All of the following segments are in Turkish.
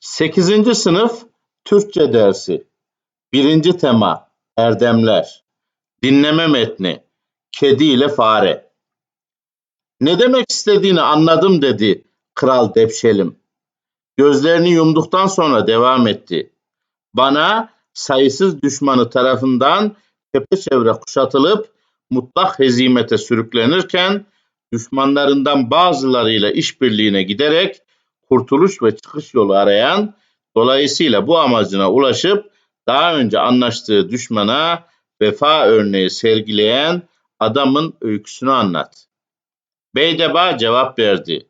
Sekizinci sınıf Türkçe dersi. Birinci tema Erdemler. Dinleme metni. Kedi ile fare. Ne demek istediğini anladım dedi Kral Depşelim. Gözlerini yumduktan sonra devam etti. Bana sayısız düşmanı tarafından tepeçevre kuşatılıp mutlak hezimete sürüklenirken düşmanlarından bazılarıyla işbirliğine giderek kurtuluş ve çıkış yolu arayan, dolayısıyla bu amacına ulaşıp daha önce anlaştığı düşmana vefa örneği sergileyen adamın öyküsünü anlat. Beydeba cevap verdi.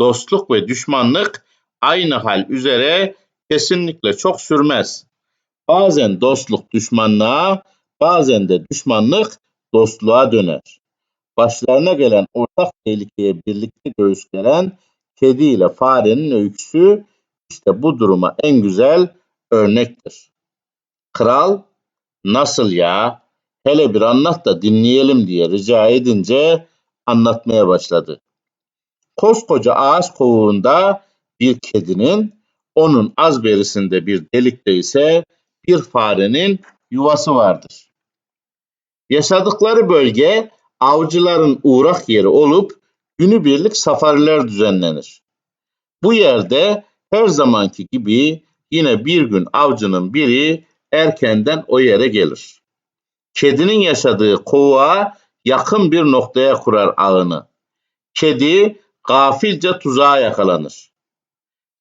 Dostluk ve düşmanlık aynı hal üzere kesinlikle çok sürmez. Bazen dostluk düşmanlığa, bazen de düşmanlık dostluğa döner. Başlarına gelen ortak tehlikeye birlikte göğüs gelen kedi ile farenin öyküsü işte bu duruma en güzel örnektir. Kral nasıl ya hele bir anlat da dinleyelim diye rica edince anlatmaya başladı. Koskoca ağaç kovuğunda bir kedinin, onun az berisinde bir delikte ise bir farenin yuvası vardır. Yaşadıkları bölge avcıların uğrak yeri olup günübirlik safariler düzenlenir. Bu yerde her zamanki gibi yine bir gün avcının biri erkenden o yere gelir. Kedinin yaşadığı kovuğa yakın bir noktaya kurar ağını. Kedi gafilce tuzağa yakalanır.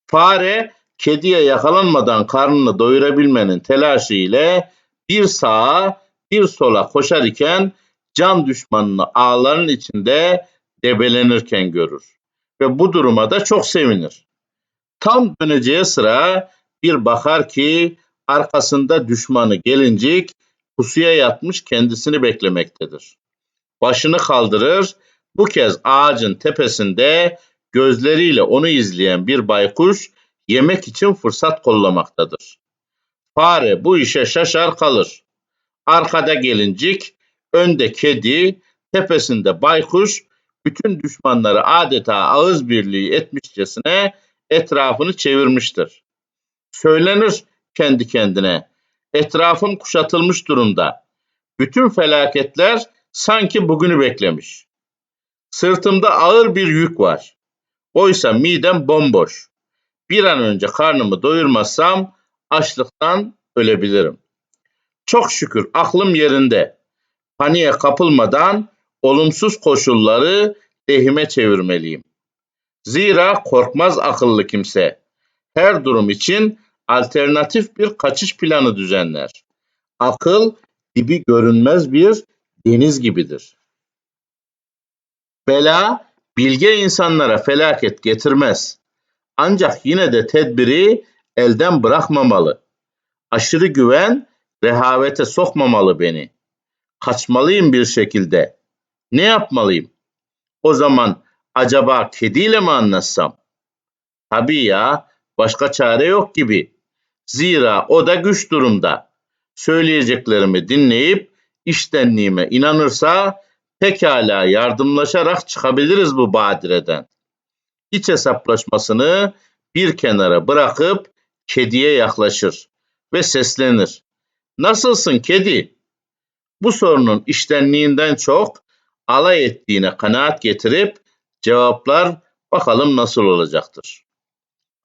Fare kediye yakalanmadan karnını doyurabilmenin telaşı ile bir sağa bir sola koşar iken can düşmanını ağların içinde debelenirken görür ve bu duruma da çok sevinir. Tam döneceği sıra bir bakar ki arkasında düşmanı gelincik pusuya yatmış kendisini beklemektedir. Başını kaldırır, bu kez ağacın tepesinde gözleriyle onu izleyen bir baykuş yemek için fırsat kollamaktadır. Fare bu işe şaşar kalır. Arkada gelincik, önde kedi, tepesinde baykuş bütün düşmanları adeta ağız birliği etmişçesine etrafını çevirmiştir. Söylenir kendi kendine. Etrafım kuşatılmış durumda. Bütün felaketler sanki bugünü beklemiş. Sırtımda ağır bir yük var. Oysa midem bomboş. Bir an önce karnımı doyurmazsam açlıktan ölebilirim. Çok şükür aklım yerinde. Paniğe kapılmadan olumsuz koşulları lehime çevirmeliyim. Zira korkmaz akıllı kimse. Her durum için alternatif bir kaçış planı düzenler. Akıl dibi görünmez bir deniz gibidir. Bela bilge insanlara felaket getirmez. Ancak yine de tedbiri elden bırakmamalı. Aşırı güven rehavete sokmamalı beni. Kaçmalıyım bir şekilde. Ne yapmalıyım? O zaman acaba kediyle mi anlaşsam? Tabii ya, başka çare yok gibi. Zira o da güç durumda. Söyleyeceklerimi dinleyip iştenliğime inanırsa pekala yardımlaşarak çıkabiliriz bu badireden. İç hesaplaşmasını bir kenara bırakıp kediye yaklaşır ve seslenir. Nasılsın kedi? Bu sorunun iştenliğinden çok alay ettiğine kanaat getirip cevaplar bakalım nasıl olacaktır.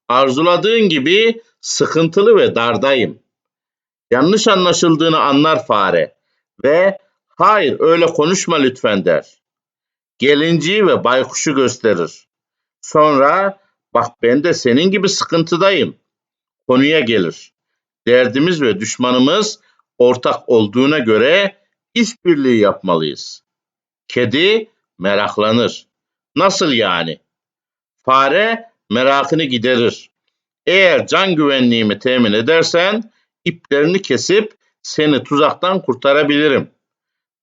Arzuladığın gibi sıkıntılı ve dardayım. Yanlış anlaşıldığını anlar fare ve hayır öyle konuşma lütfen der. Gelinciyi ve baykuşu gösterir. Sonra bak ben de senin gibi sıkıntıdayım. Konuya gelir. Derdimiz ve düşmanımız ortak olduğuna göre işbirliği yapmalıyız. Kedi meraklanır. Nasıl yani? Fare merakını giderir. Eğer can güvenliğimi temin edersen iplerini kesip seni tuzaktan kurtarabilirim.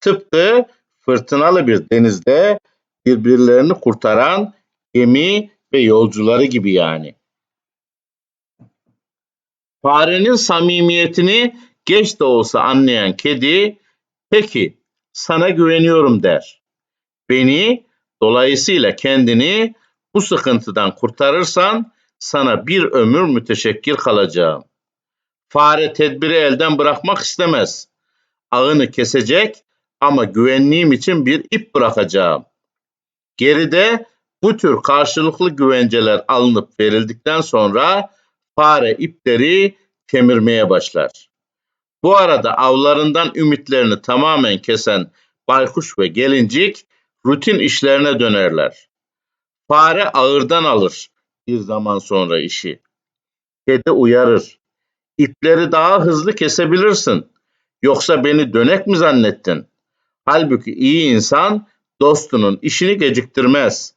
Tıpkı fırtınalı bir denizde birbirlerini kurtaran gemi ve yolcuları gibi yani. Farenin samimiyetini geç de olsa anlayan kedi, peki sana güveniyorum der. Beni, dolayısıyla kendini bu sıkıntıdan kurtarırsan sana bir ömür müteşekkir kalacağım. Fare tedbiri elden bırakmak istemez. Ağını kesecek ama güvenliğim için bir ip bırakacağım. Geride bu tür karşılıklı güvenceler alınıp verildikten sonra fare ipleri kemirmeye başlar. Bu arada avlarından ümitlerini tamamen kesen baykuş ve gelincik rutin işlerine dönerler. Fare ağırdan alır bir zaman sonra işi. Kedi uyarır. İpleri daha hızlı kesebilirsin. Yoksa beni dönek mi zannettin? Halbuki iyi insan dostunun işini geciktirmez.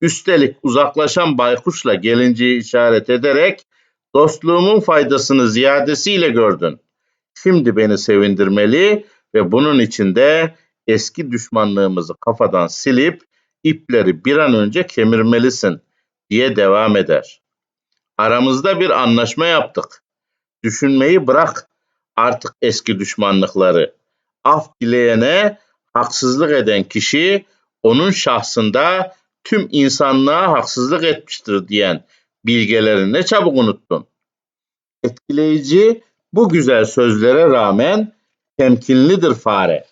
Üstelik uzaklaşan baykuşla gelinciyi işaret ederek dostluğumun faydasını ziyadesiyle gördün. Şimdi beni sevindirmeli ve bunun için de eski düşmanlığımızı kafadan silip ipleri bir an önce kemirmelisin diye devam eder. Aramızda bir anlaşma yaptık. Düşünmeyi bırak artık eski düşmanlıkları. Af dileyene haksızlık eden kişi onun şahsında tüm insanlığa haksızlık etmiştir diyen bilgeleri ne çabuk unuttun. Etkileyici bu güzel sözlere rağmen temkinlidir fare.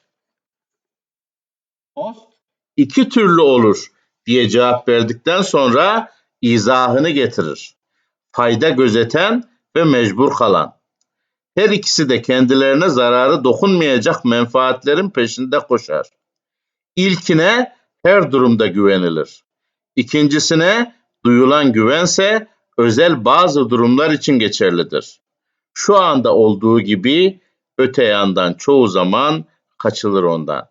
Dost iki türlü olur diye cevap verdikten sonra izahını getirir. Fayda gözeten ve mecbur kalan. Her ikisi de kendilerine zararı dokunmayacak menfaatlerin peşinde koşar. İlkine her durumda güvenilir. İkincisine duyulan güvense özel bazı durumlar için geçerlidir. Şu anda olduğu gibi öte yandan çoğu zaman kaçılır ondan.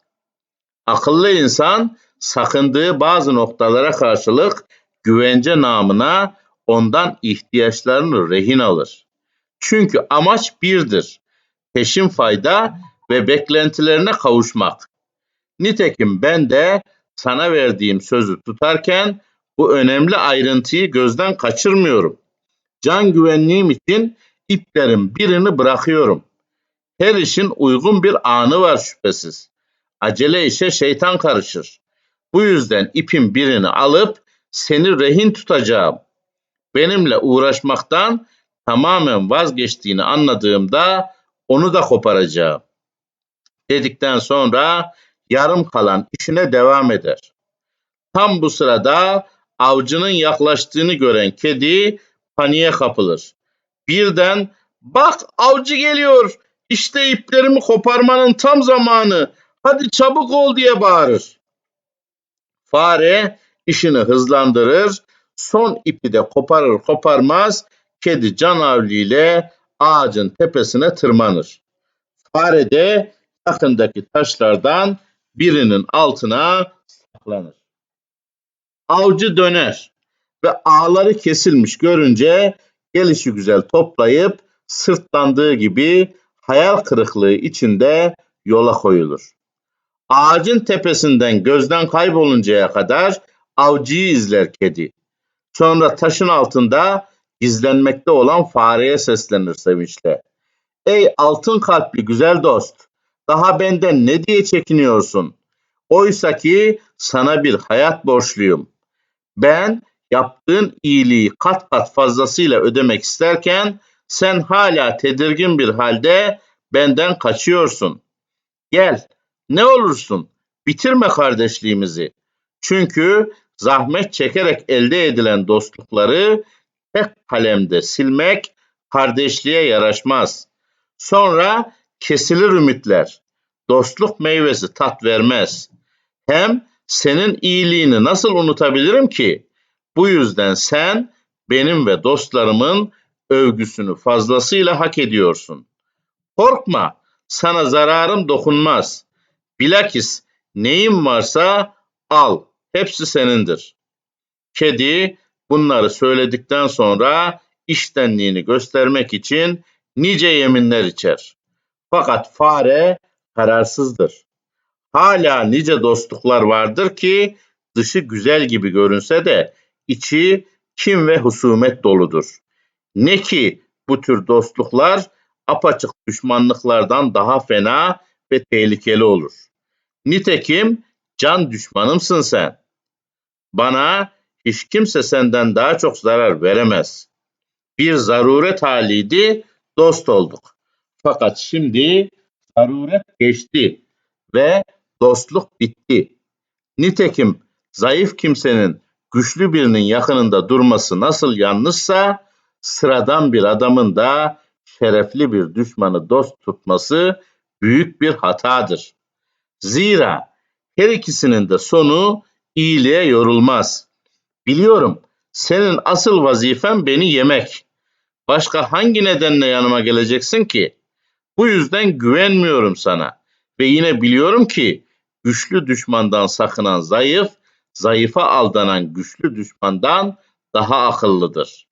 Akıllı insan sakındığı bazı noktalara karşılık güvence namına ondan ihtiyaçlarını rehin alır. Çünkü amaç birdir. Peşin fayda ve beklentilerine kavuşmak. Nitekim ben de sana verdiğim sözü tutarken bu önemli ayrıntıyı gözden kaçırmıyorum. Can güvenliğim için iplerin birini bırakıyorum. Her işin uygun bir anı var şüphesiz. Acele işe şeytan karışır. Bu yüzden ipin birini alıp seni rehin tutacağım. Benimle uğraşmaktan tamamen vazgeçtiğini anladığımda onu da koparacağım. Dedikten sonra yarım kalan işine devam eder. Tam bu sırada avcının yaklaştığını gören kedi paniğe kapılır. Birden bak avcı geliyor işte iplerimi koparmanın tam zamanı hadi çabuk ol diye bağırır. Fare işini hızlandırır son ipi de koparır koparmaz kedi canavliyle ağacın tepesine tırmanır. Fare de yakındaki taşlardan birinin altına saklanır. Avcı döner ve ağları kesilmiş görünce gelişi güzel toplayıp sırtlandığı gibi hayal kırıklığı içinde yola koyulur. Ağacın tepesinden gözden kayboluncaya kadar avcıyı izler kedi. Sonra taşın altında gizlenmekte olan fareye seslenir sevinçle. Ey altın kalpli güzel dost, daha benden ne diye çekiniyorsun? Oysa ki sana bir hayat borçluyum. Ben yaptığın iyiliği kat kat fazlasıyla ödemek isterken sen hala tedirgin bir halde benden kaçıyorsun. Gel, ne olursun, bitirme kardeşliğimizi. Çünkü zahmet çekerek elde edilen dostlukları tek kalemde silmek kardeşliğe yaraşmaz. Sonra kesilir ümitler. Dostluk meyvesi tat vermez. Hem senin iyiliğini nasıl unutabilirim ki? Bu yüzden sen benim ve dostlarımın övgüsünü fazlasıyla hak ediyorsun. Korkma, sana zararım dokunmaz. Bilakis neyim varsa al, hepsi senindir. Kedi bunları söyledikten sonra iştenliğini göstermek için nice yeminler içer. Fakat fare kararsızdır. Hala nice dostluklar vardır ki dışı güzel gibi görünse de içi kim ve husumet doludur. Ne ki bu tür dostluklar apaçık düşmanlıklardan daha fena ve tehlikeli olur. Nitekim can düşmanımsın sen. Bana hiç kimse senden daha çok zarar veremez. Bir zaruret haliydi, dost olduk. Fakat şimdi zaruret geçti ve dostluk bitti. Nitekim zayıf kimsenin güçlü birinin yakınında durması nasıl yanlışsa, sıradan bir adamın da şerefli bir düşmanı dost tutması büyük bir hatadır. Zira her ikisinin de sonu iyiliğe yorulmaz. Biliyorum senin asıl vazifen beni yemek. Başka hangi nedenle yanıma geleceksin ki? Bu yüzden güvenmiyorum sana. Ve yine biliyorum ki güçlü düşmandan sakınan zayıf, zayıfa aldanan güçlü düşmandan daha akıllıdır.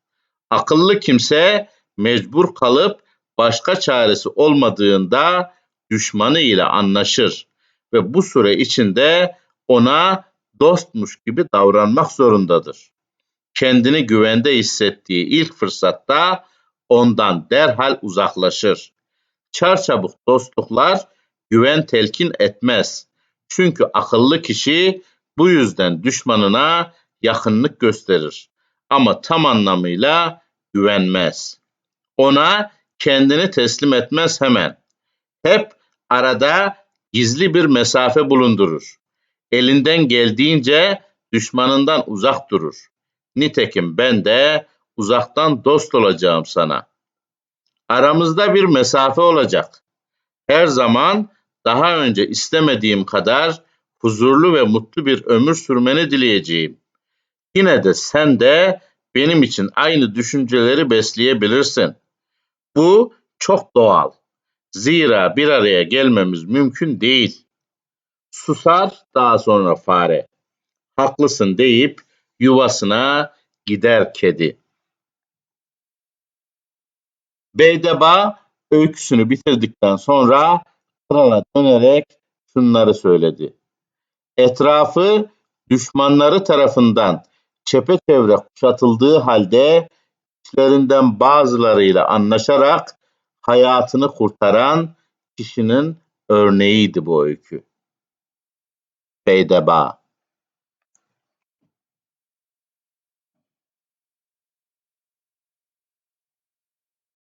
Akıllı kimse mecbur kalıp başka çaresi olmadığında düşmanı ile anlaşır ve bu süre içinde ona dostmuş gibi davranmak zorundadır. Kendini güvende hissettiği ilk fırsatta ondan derhal uzaklaşır. Çarçabuk dostluklar güven telkin etmez. Çünkü akıllı kişi bu yüzden düşmanına yakınlık gösterir. Ama tam anlamıyla güvenmez. Ona kendini teslim etmez hemen. Hep arada gizli bir mesafe bulundurur. Elinden geldiğince düşmanından uzak durur. Nitekim ben de uzaktan dost olacağım sana. Aramızda bir mesafe olacak. Her zaman daha önce istemediğim kadar huzurlu ve mutlu bir ömür sürmeni dileyeceğim. Yine de sen de benim için aynı düşünceleri besleyebilirsin. Bu çok doğal. Zira bir araya gelmemiz mümkün değil. Susar daha sonra fare. Haklısın deyip yuvasına gider kedi. Beydeba öyküsünü bitirdikten sonra krala dönerek şunları söyledi. Etrafı düşmanları tarafından çepeçevre kuşatıldığı halde içlerinden bazılarıyla anlaşarak hayatını kurtaran kişinin örneğiydi bu öykü. Beydeba